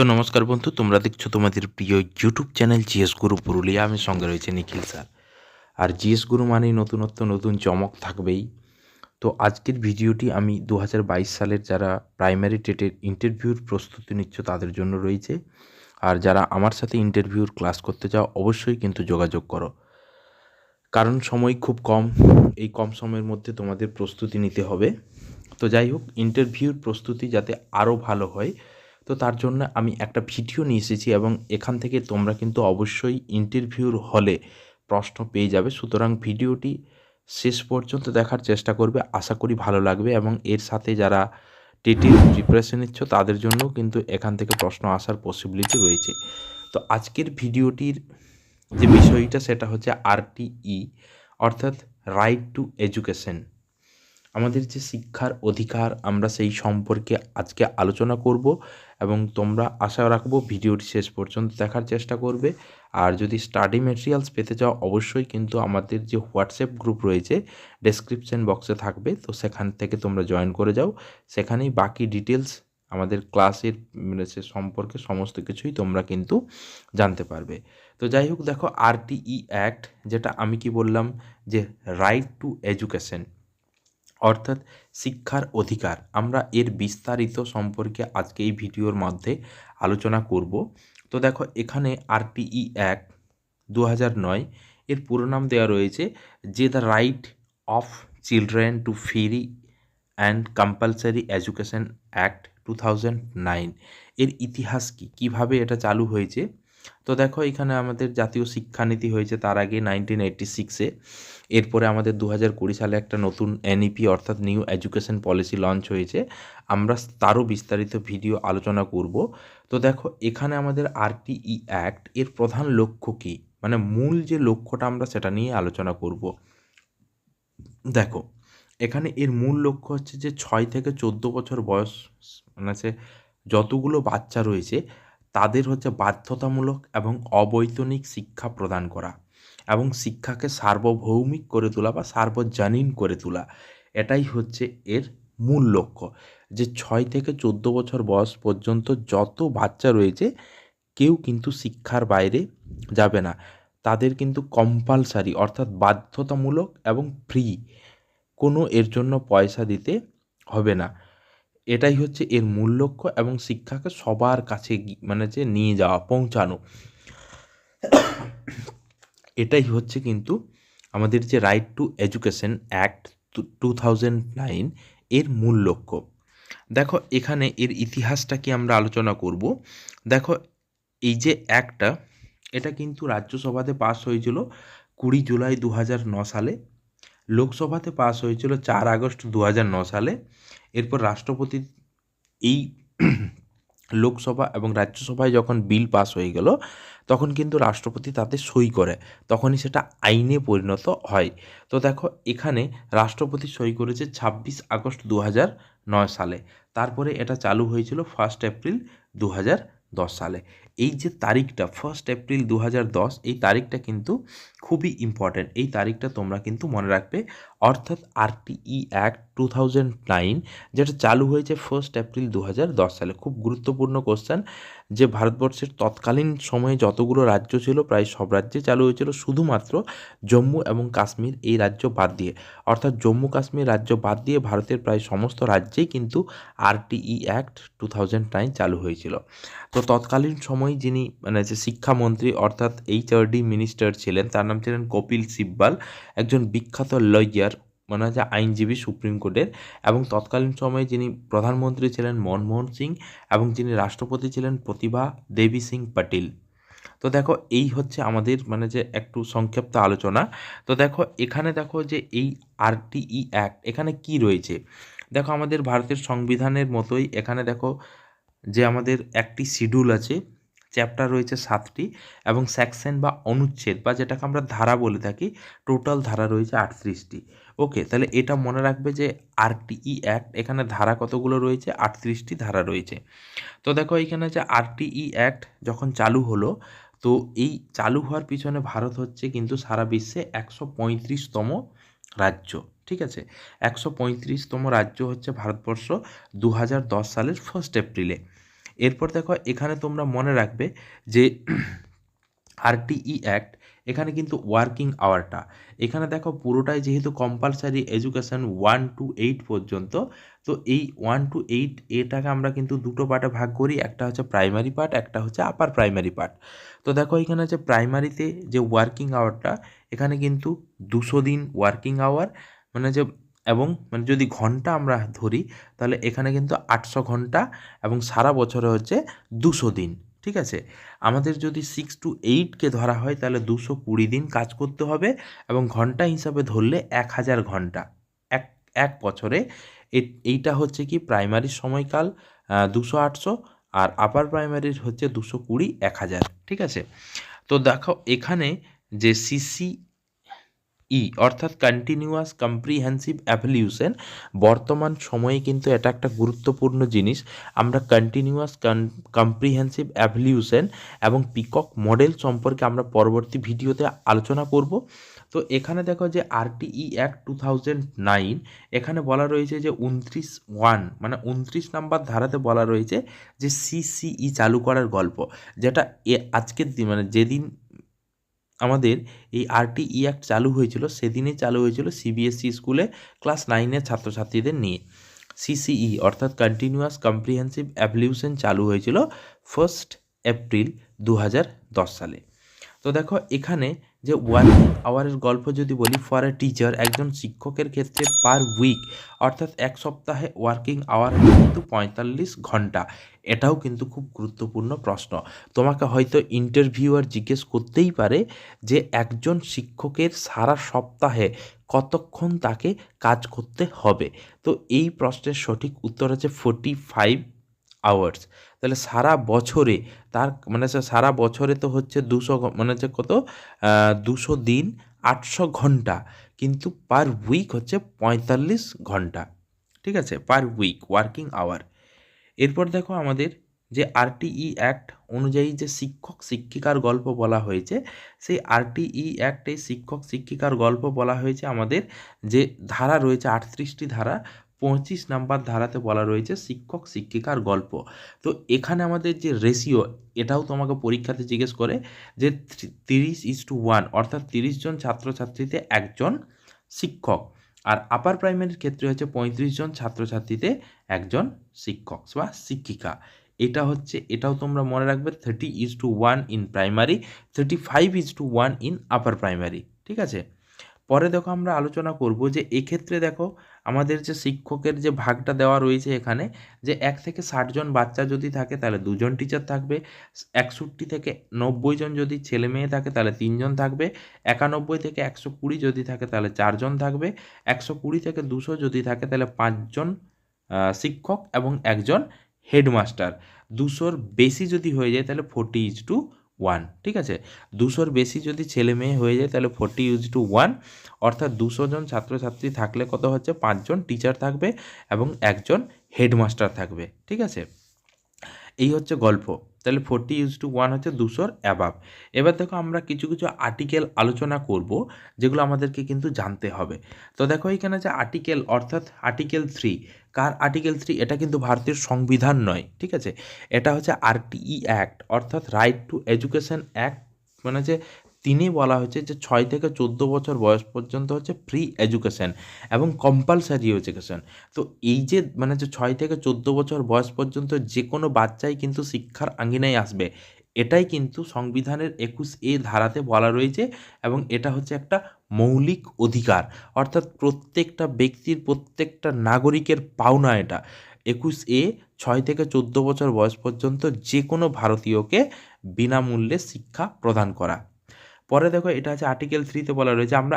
তো নমস্কার বন্ধু, তোমরা দেখছ তোমাদের প্রিয় ইউটিউব চ্যানেল জিএস গুরু পুরুলিয়া আমি সঙ্গে রয়েছে নিখিল স্যার। আর জিএস গুরু মানেই নতুনত্ব, নতুন চমক থাকবেই। তো আজকের ভিডিওটি আমি দু হাজার বাইশ সালের যারা প্রাইমারি টেটের ইন্টারভিউর প্রস্তুতি নিচ্ছ তাদের জন্য রয়েছে। আর যারা আমার সাথে ইন্টারভিউর ক্লাস করতে চাও, অবশ্যই কিন্তু যোগাযোগ করো। কারণ সময় খুব কম, এই কম সময়ের মধ্যে তোমাদের প্রস্তুতি নিতে হবে। তো যাই হোক ইন্টারভিউর প্রস্তুতি যাতে আরও ভালো হয় তো তার জন্য আমি একটা ভিডিও নিয়ে এসেছি এবং এখান থেকে তোমরা কিন্তু অবশ্যই ইন্টারভিউর হলে প্রশ্ন পেয়ে যাবে। সুতরাং ভিডিওটি শেষ পর্যন্ত দেখার চেষ্টা করবে। আশা করি ভালো লাগবে এবং এর সাথে যারা টেটির প্রিপারেশন নিচ্ছ, তাদের জন্য কিন্তু এখান থেকে প্রশ্ন আসার পসিবিলিটি রয়েছে। তো আজকের ভিডিওটির যে বিষয়টা, সেটা হচ্ছে আরটিই অর্থাৎ রাইট টু এডুকেশন আমাদের যে শিক্ষার অধিকার, আমরা সেই সম্পর্কে আজকে আলোচনা করব এবং তোমরা আশা রাখব ভিডিওটি শেষ পর্যন্ত দেখার চেষ্টা করবে। আর যদি স্টাডি মেটেরিয়ালস পেতে চাও, অবশ্যই কিন্তু আমাদের যে হোয়াটসঅ্যাপ গ্রুপ রয়েছে ডেসক্রিপশন বক্সে থাকবে। তো সেখান থেকে তোমরা জয়েন করে যাও। সেখানেই বাকি ডিটেলস আমাদের ক্লাসের মানে সে সম্পর্কে সমস্ত কিছুই তোমরা কিন্তু জানতে পারবে। তো যাই হোক, দেখো আরটিই অ্যাক্ট যেটা আমি কি বললাম? যে রাইট টু এডুকেশন অর্থাৎ শিক্ষার অধিকার। আমরা এর বিস্তারিত সম্পর্কে আজকে এই ভিডিওর মধ্যে আলোচনা করব। তো দেখো, এখানে আরটিই অ্যাক্ট দু নয় এর পুরো নাম দেওয়া রয়েছে, যে the right of children to free and compulsory education act two thousand nine. এর ইতিহাস কী? কীভাবে এটা চালু হয়েছে? তো দেখো, এখানে আমাদের জাতীয় শিক্ষানীতি হয়েছে তার আগে নাইনটিন এইটটি সিক্সে এরপরে আমাদের দু হাজার কুড়ি সালে একটা নতুন এনইপি অর্থাৎ নিউ এডুকেশন পলিসি লঞ্চ হয়েছে। আমরা তারও বিস্তারিত ভিডিও আলোচনা করব। তো দেখো, এখানে আমাদের আরটিই অ্যাক্ট এর প্রধান লক্ষ্য কী? মানে মূল যে লক্ষ্যটা আমরা সেটা নিয়ে আলোচনা করব। দেখো, এখানে এর মূল লক্ষ্য হচ্ছে যে ছয় থেকে চোদ্দ বছর বয়স মানে সে যতগুলো বাচ্চা রয়েছে তাদের হচ্ছে বাধ্যতামূলক এবং অবৈতনিক শিক্ষা প্রদান করা এবং শিক্ষাকে সার্বভৌমিক করে তোলা বা সার্বজনীন করে তোলা। এটাই হচ্ছে এর মূল লক্ষ্য যে ছয় থেকে চোদ্দ বছর বয়স পর্যন্ত যত বাচ্চা রয়েছে, কেউ কিন্তু শিক্ষার বাইরে যাবে না। তাদের কিন্তু কম্পালসারি অর্থাৎ বাধ্যতামূলক এবং ফ্রি কোনো এর জন্য পয়সা দিতে হবে না। এটাই হচ্ছে এর মূল লক্ষ্য এবং শিক্ষাকে সবার কাছে মানে যে নিয়ে যাওয়া, পৌঁছানো। এটাই হচ্ছে কিন্তু আমাদের যে right to education act two thousand nine এর মূল লক্ষ্য। দেখো, এখানে এর ইতিহাসটা কি আমরা আলোচনা করব? দেখো, এই যে অ্যাক্টটা এটা কিন্তু রাজ্যসভাতে পাস হয়েছিল কুড়ি জুলাই দু সালে। লোকসভাতে পাস হয়েছিল চার আগস্ট দু সালে। এরপর রাষ্ট্রপতি এই লোকসভা এবং রাজ্যসভায় যখন বিল পাস হয়ে গেল, তখন কিন্তু রাষ্ট্রপতি তাতে সই করে। তখনই সেটা আইনে পরিণত হয়। তো দেখো, এখানে রাষ্ট্রপতি সই করেছে ছাব্বিশ আগস্ট দু নয় সালে। তারপরে এটা চালু হয়েছিল ফার্স্ট এপ্রিল দু হাজার দশ সালে। এই যে তারিখটা ফার্স্ট এপ্রিল দু হাজার দশ, এই তারিখটা কিন্তু খুবই ইম্পর্ট্যান্ট এই তারিখটা তোমরা কিন্তু মনে রাখবে, অর্থাৎ RTE act two thousand nine যেটা চালু হয়েছে ফার্স্ট এপ্রিল দু হাজার দশ সালে। খুব গুরুত্বপূর্ণ কোশ্চেন যে ভারতবর্ষের তৎকালীন সময়ে যতগুলো রাজ্য ছিল, প্রায় সব রাজ্যে চালু হয়েছিল শুধুমাত্র জম্মু এবং কাশ্মীর এই রাজ্য বাদ দিয়ে। অর্থাৎ জম্মু কাশ্মীর রাজ্য বাদ দিয়ে ভারতের প্রায় সমস্ত রাজ্যেই কিন্তু RTE act two thousand nine চালু হয়েছিল। তো তৎকালীন সময় যিনি মানে যে শিক্ষামন্ত্রী অর্থাৎ এইচআরডি মিনিস্টার ছিলেন, তার নাম ছিলেন কপিল সিব্বাল। একজন বিখ্যাত লয়ার মানে হচ্ছে আইনজীবী সুপ্রিম কোর্টের এবং তৎকালীন সময়ে যিনি প্রধানমন্ত্রী ছিলেন মনমোহন সিং এবং যিনি রাষ্ট্রপতি ছিলেন প্রতিভা দেবী সিং পাটিল। তো দেখো, এই হচ্ছে আমাদের মানে যে একটু সংক্ষিপ্ত আলোচনা। তো দেখো, এখানে দেখো যে এই আরটিই অ্যাক্ট এখানে কি রয়েছে? দেখো, আমাদের ভারতের সংবিধানের মতোই এখানে দেখো যে আমাদের একটি শিডিউল আছে। চ্যাপ্টার রয়েছে সাতটি এবং সেকশন বা অনুচ্ছেদ বা যেটাকে আমরা ধারা বলে থাকি, টোটাল ধারা রয়েছে আটত্রিশটি। ওকে, তাহলে এটা মনে রাখবে যে আরটিই অ্যাক্ট এখানে ধারা কতগুলো রয়েছে? আটত্রিশটি ধারা রয়েছে। তো দেখো এখানে যে আরটিই অ্যাক্ট যখন চালু হলো, তো এই চালু হওয়ার পিছনে ভারত হচ্ছে কিন্তু সারা বিশ্বে একশো পঁয়ত্রিশতম রাজ্য, ঠিক আছে? একশো পঁয়ত্রিশতম রাজ্য হচ্ছে ভারতবর্ষ দু হাজার দশ সালের ফার্স্ট এপ্রিলে এরপর দেখো, এখানে তোমরা মনে রাখবে যে আরটিই অ্যাক্ট এখানে কিন্তু ওয়ার্কিং আওয়ারটা এখানে দেখো, পুরোটাই যেহেতু compulsory education one two eight পর্যন্ত, তো এই ওয়ান টু এইট এটাকে আমরা কিন্তু দুটো পার্টে ভাগ করি, একটা হচ্ছে প্রাইমারি পার্ট একটা হচ্ছে আপার প্রাইমারি পার্ট তো দেখো, এখানে হচ্ছে প্রাইমারিতে যে ওয়ার্কিং আওয়ারটা এখানে কিন্তু দুশো দিন ওয়ার্কিং আওয়ার মানে যে এবং মানে যদি ঘণ্টা আমরা ধরি, তাহলে এখানে কিন্তু আটশো ঘণ্টা এবং সারা বছরে হচ্ছে দুশো দিন, ঠিক আছে? আমাদের যদি সিক্স টু এইটকে ধরা হয়, তাহলে দুশো কুড়ি দিন কাজ করতে হবে এবং ঘণ্টা হিসাবে ধরলে এক হাজার ঘণ্টা। এক এক বছরে। এইটা হচ্ছে কি প্রাইমারির সময়কাল দুশো আটশো আর আপার প্রাইমারির হচ্ছে দুশো কুড়ি, এক হাজার, ঠিক আছে? তো দেখো এখানে যে সিসি ই অর্থাৎ কন্টিনিউয়াস কম্প্রিহেন্সিভ অ্যাভলিউশন বর্তমান সময়ে কিন্তু এটা একটা গুরুত্বপূর্ণ জিনিস। আমরা কন্টিনিউয়াস কম্প্রিহেন্সিভ অ্যাভলিউশন এবং পিকক মডেল সম্পর্কে আমরা পরবর্তী ভিডিওতে আলোচনা করব। তো এখানে দেখো যে RTE act two thousand nine এখানে বলা রয়েছে যে উনত্রিশ ওয়ান মানে উনত্রিশ নাম্বার ধারাতে বলা রয়েছে যে সিসিই চালু করার গল্প, যেটা এ, আজকের দিন মানে যেদিন আমাদের এই আরটিই অ্যাক্ট চালু হয়েছিল, সেদিনই চালু হয়েছিল সিবিএসসি স্কুলে ক্লাস নাইনের ছাত্রছাত্রীদের নিয়ে। সিসিই অর্থাৎ কন্টিনিউয়াস কম্প্রিহেন্সিভ অ্যাভলিউশন চালু হয়েছিল ফার্স্ট এপ্রিল দু হাজার দশ সালে। তো দেখো, এখানে যে ওয়ার্কিং আওয়ারের গল্প যদি বলি ফর এ টিচার একজন শিক্ষকের ক্ষেত্রে পার উইক অর্থাৎ এক সপ্তাহে ওয়ার্কিং আওয়ার কিন্তু পঁয়তাল্লিশ ঘণ্টা। এটাও কিন্তু খুব গুরুত্বপূর্ণ প্রশ্ন। তোমাকে হয়তো ইন্টারভিউয়ার জিজ্ঞেস করতেই পারে যে, একজন শিক্ষকের সারা সপ্তাহে কতক্ষণ তাকে কাজ করতে হবে? তো এই প্রশ্নের সঠিক উত্তর আছে ফোর্টি ফাইভ আওয়ার্স তাহলে সারা বছরে তার মানে সারা বছরে তো হচ্ছে দুশো মানে হচ্ছে কত? দুশো দিন আটশো ঘণ্টা। কিন্তু পার উইক হচ্ছে পঁয়তাল্লিশ ঘণ্টা। ঠিক আছে? পার উইক ওয়ার্কিং আওয়ার এরপর দেখো আমাদের যে আরটিই অ্যাক্ট অনুযায়ী যে শিক্ষক শিক্ষিকার গল্প বলা হয়েছে, সেই আরটিই অ্যাক্টে শিক্ষক শিক্ষিকার গল্প বলা হয়েছে আমাদের যে ধারা রয়েছে, আটত্রিশটি ধারা। পঁচিশ নাম্বার ধারাতে বলা রয়েছে শিক্ষক, শিক্ষিকার গল্প। তো এখানে আমাদের যে রেশিও এটাও তোমাকে পরীক্ষাতে জিজ্ঞেস করে যে তিরিশ ইস টু ওয়ান অর্থাৎ তিরিশ জন ছাত্রছাত্রীতে একজন শিক্ষক, আর আপার প্রাইমারির ক্ষেত্রে হচ্ছে পঁয়ত্রিশ জন ছাত্রছাত্রীতে একজন শিক্ষক বা শিক্ষিকা। এটা হচ্ছে, এটাও তোমরা মনে রাখবে thirty is to one in primary thirty five is to one in upper primary ঠিক আছে? পরে দেখো আমরা আলোচনা করব যে এক্ষেত্রে দেখো আমাদের যে শিক্ষকের যে ভাগটা দেওয়া রয়েছে এখানে, যে এক থেকে ষাট জন বাচ্চা যদি থাকে তাহলে দুজন টিচার থাকবে, একষট্টি থেকে নব্বই জন যদি ছেলে মেয়ে থাকে তাহলে তিনজন থাকবে, একানব্বই থেকে একশো কুড়ি যদি থাকে তাহলে চারজন থাকবে, একশো কুড়ি থেকে দুশো যদি থাকে তাহলে পাঁচজন শিক্ষক এবং একজন হেডমাস্টার দুশোর বেশি যদি হয়ে যায় তাহলে ফোর্টি ইজ টু ওয়ান ঠিক আছে? দুশোর বেশি যদি ছেলে মেয়ে হয়ে যায়, তাহলে ফোরটি ইউজ টু ওয়ান অর্থাৎ দুশো জন ছাত্রছাত্রী থাকলে কত হচ্ছে? পাঁচজন টিচার থাকবে এবং একজন হেডমাস্টার থাকবে, ঠিক আছে? এই হচ্ছে গল্প। তাহলে ফোরটি ইউজ টু ওয়ান হচ্ছে দুশোর অ্যাবাব এবার দেখো আমরা কিছু কিছু আর্টিকেল আলোচনা করব, যেগুলো আমাদেরকে কিন্তু জানতে হবে। তো দেখো এখানে যে আর্টিকেল অর্থাৎ আর্টিকেল থ্রি কার আর্টিকেল থ্রি এটা কিন্তু ভারতের সংবিধান নয়, ঠিক আছে? এটা হচ্ছে আরটিই অ্যাক্ট অর্থাৎ রাইট টু এডুকেশন অ্যাক্ট মানে যে তিনি বলা হয়েছে যে ছয় থেকে চোদ্দ বছর বয়স পর্যন্ত হচ্ছে ফ্রি এডুকেশন এবং কম্পালসারি এডুকেশন তো এই যে মানে যে ছয় থেকে চোদ্দ বছর বয়স পর্যন্ত যে কোনো বাচ্চাই কিন্তু শিক্ষার আঙ্গিনায় আসবে, এটাই কিন্তু সংবিধানের একুশ এ ধারাতে বলা রয়েছে এবং এটা হচ্ছে একটা মৌলিক অধিকার। অর্থাৎ প্রত্যেকটা ব্যক্তির, প্রত্যেকটা নাগরিকের পাওনা এটা। একুশ এ ছয় থেকে চোদ্দ বছর বয়স পর্যন্ত যে কোনো ভারতীয়কে বিনামূল্যে শিক্ষা প্রদান করা। পরে দেখো এটা হচ্ছে আর্টিকেল থ্রিতে বলা রয়েছে, আমরা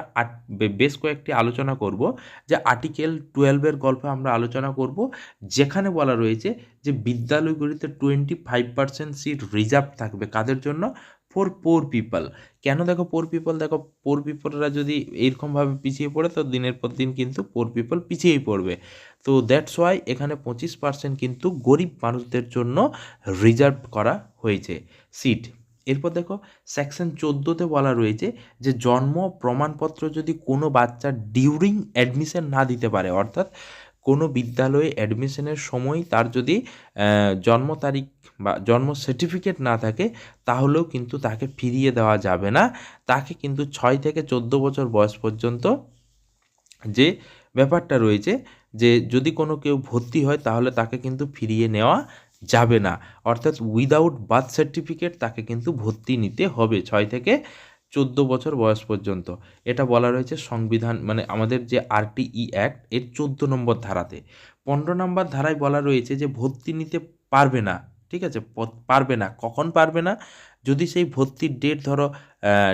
বেশ কয়েকটি আলোচনা করব, যে আর্টিকেল টুয়েলভের গল্পে আমরা আলোচনা করব, যেখানে বলা রয়েছে যে বিদ্যালয়গুলিতে twenty five percent seat reserve থাকবে কাদের জন্য? ফর পোর পিপল কেন দেখো পোর পিপল দেখো পোর পিপলরা যদি এইরকমভাবে পিছিয়ে পড়ে, তো দিনের পর দিন কিন্তু পোর পিপল পিছিয়েই পড়বে। তো দ্যাটস ওয়াই এখানে পঁচিশ পার্সেন্ট কিন্তু গরিব মানুষদের জন্য রিজার্ভ করা হয়েছে সিট এরপর দেখো সেকশন চোদ্দোতে বলা রয়েছে যে জন্ম প্রমাণপত্র যদি কোনো বাচ্চা ডিউরিং অ্যাডমিশন না দিতে পারে, অর্থাৎ কোনো বিদ্যালয়ে অ্যাডমিশনের সময় তার যদি জন্ম তারিখ বা জন্ম সার্টিফিকেট না থাকে, তাহলেও কিন্তু তাকে ফিরিয়ে দেওয়া যাবে না। তাকে কিন্তু ছয় থেকে চোদ্দ বছর বয়স পর্যন্ত যে ব্যাপারটা রয়েছে যে যদি কোনো কেউ ভর্তি হয়, তাহলে তাকে কিন্তু ফিরিয়ে নেওয়া যাবে না। অর্থাৎ উইদাউট বার্থ সার্টিফিকেট তাকে কিন্তু ভর্তি নিতে হবে ছয় থেকে চোদ্দ বছর বয়স পর্যন্ত। এটা বলা রয়েছে সংবিধান মানে আমাদের যে আরটিই অ্যাক্ট এর চোদ্দ নম্বর ধারাতে। পনেরো নম্বর ধারায় বলা রয়েছে যে ভর্তি নিতে পারবে না, ঠিক আছে? পারবে না, কখন পারবে না? যদি সেই ভর্তির ডেট ধরো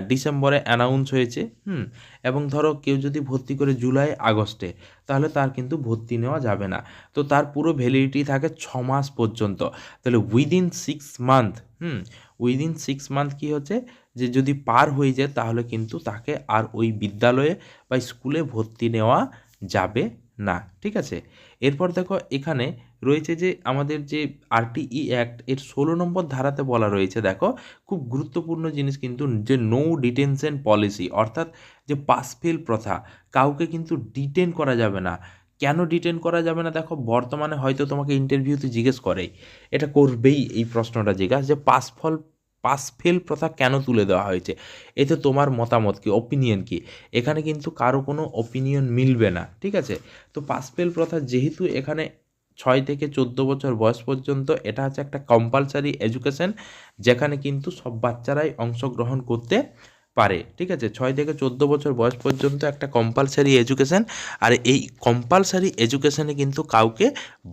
ডিসেম্বরে অ্যানাউন্স হয়েছে, হুম, এবং ধরো কেউ যদি ভর্তি করে জুলাই, আগস্টে, তাহলে তার কিন্তু ভর্তি নেওয়া যাবে না। তো তার পুরো ভ্যালিডিটি থাকে ছ মাস পর্যন্ত। তাহলে within six month hmm within six month কী হচ্ছে? যে যদি পার হয়ে যায়, তাহলে কিন্তু তাকে আর ওই বিদ্যালয়ে বা স্কুলে ভর্তি নেওয়া যাবে না। ঠিক আছে? এরপর দেখো এখানে রয়েছে যে আমাদের যে আরটিই অ্যাক্ট এর ষোলো নম্বর ধারাতে বলা রয়েছে, দেখো, খুব গুরুত্বপূর্ণ জিনিস কিন্তু যে নো ডিটেনশন পলিসি অর্থাৎ যে পাস ফেল প্রথা, কাউকে কিন্তু ডিটেন করা যাবে না। কেন ডিটেন করা যাবে না? দেখো, বর্তমানে হয়তো তোমাকে ইন্টারভিউতে জিজ্ঞেস করেই এটা করবেই এই প্রশ্নটা জিজ্ঞাসা, যে পাস ফল পাস ফেল প্রথা কেন তুলে দেওয়া হয়েছে? এতে তোমার মতামত কি? অপিনিয়ন কি? এখানে কিন্তু কারও কোনো অপিনিয়ন মিলবে না, ঠিক আছে? তো পাস ফেল প্রথা যেহেতু এখানে ছয় থেকে চোদ্দ বছর বয়স পর্যন্ত এটা হচ্ছে একটা কম্পালসারি এডুকেশন যেখানে কিন্তু সব বাচ্চারাই অংশগ্রহণ করতে পারে। ঠিক আছে? ছয় থেকে চোদ্দ বছর বয়স পর্যন্ত একটা কম্পালসারি এডুকেশন আর এই কম্পালসারি এডুকেশনে কিন্তু কাউকে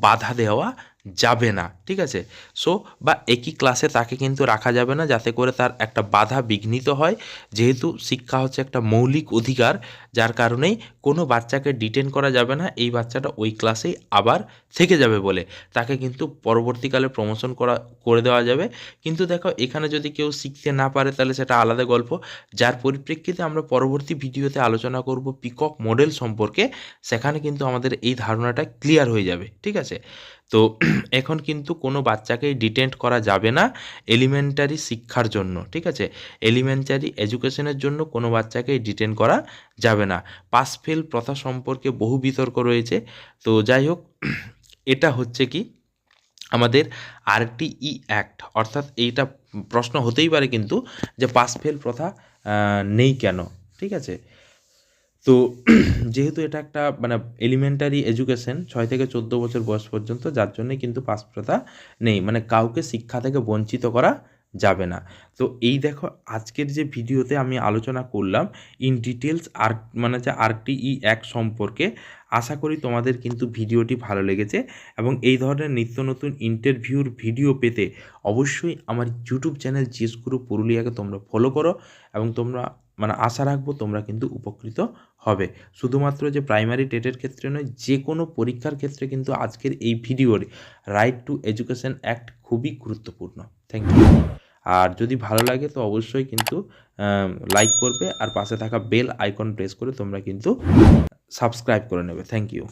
বাধা দেওয়া যাবে না, ঠিক আছে? সো বা একই ক্লাসে তাকে কিন্তু রাখা যাবে না যাতে করে তার একটা বাধা বিঘ্নিত হয়। যেহেতু শিক্ষা হচ্ছে একটা মৌলিক অধিকার, যার কারণেই কোনো বাচ্চাকে ডিটেন করা যাবে না, এই বাচ্চাটা ওই ক্লাসেই আবার থেকে যাবে বলে। তাকে কিন্তু পরবর্তীকালে প্রমোশন করা, করে দেওয়া যাবে। কিন্তু দেখো, এখানে যদি কেউ শিখতে না পারে, তাহলে সেটা আলাদা গল্প। যার পরিপ্রেক্ষিতে আমরা পরবর্তী ভিডিওতে আলোচনা করব পিকক মডেল সম্পর্কে, সেখানে কিন্তু আমাদের এই ধারণাটা ক্লিয়ার হয়ে যাবে, ঠিক আছে? তো এখন কিন্তু কোনো বাচ্চাকেই ডিটেন্ট করা যাবে না এলিমেন্টারি শিক্ষার জন্য, ঠিক আছে? এলিমেন্টারি এডুকেশনের জন্য কোনো বাচ্চাকেই ডিটেন করা যাবে না। পাস ফেল প্রথা সম্পর্কে বহু বিতর্ক রয়েছে। তো যাই হোক, এটা হচ্ছে কি? আমাদের আরটিই অ্যাক্ট অর্থাৎ এইটা প্রশ্ন হতেই পারে কিন্তু যে পাস ফেল প্রথা নেই কেন, ঠিক আছে? তো যেহেতু এটা একটা মানে এলিমেন্টারি এডুকেশন ছয় থেকে চোদ্দ বছর বয়স পর্যন্ত, যার জন্য কিন্তু পাস প্রথা নেই। মানে কাউকে শিক্ষা থেকে বঞ্চিত করা যাবে না। তো এই দেখো, আজকের যে ভিডিওতে আমি আলোচনা করলাম ইন ডিটেলস আর মানে যে আরটিই এক সম্পর্কে, আশা করি তোমাদের কিন্তু ভিডিওটি ভালো লেগেছে এবং এই ধরনের নিত্য নতুন ইন্টারভিউর ভিডিও পেতে অবশ্যই আমার ইউটিউব চ্যানেল জিএস গুরু পুরুলিয়াকে তোমরা ফলো করো এবং তোমরা মানে আশা রাখব তোমরা কিন্তু উপকৃত হবে। শুধুমাত্র যে প্রাইমারি টেটের ক্ষেত্রে নয়, যে কোনো পরীক্ষার ক্ষেত্রে কিন্তু আজকের এই ভিডিওর রাইট টু এডুকেশন অ্যাক্ট খুবই গুরুত্বপূর্ণ। থ্যাংক ইউ আর যদি ভালো লাগে তো অবশ্যই কিন্তু লাইক করবে আর পাশে থাকা বেল আইকন প্রেস করে তোমরা কিন্তু সাবস্ক্রাইব করে নেবে। Thank you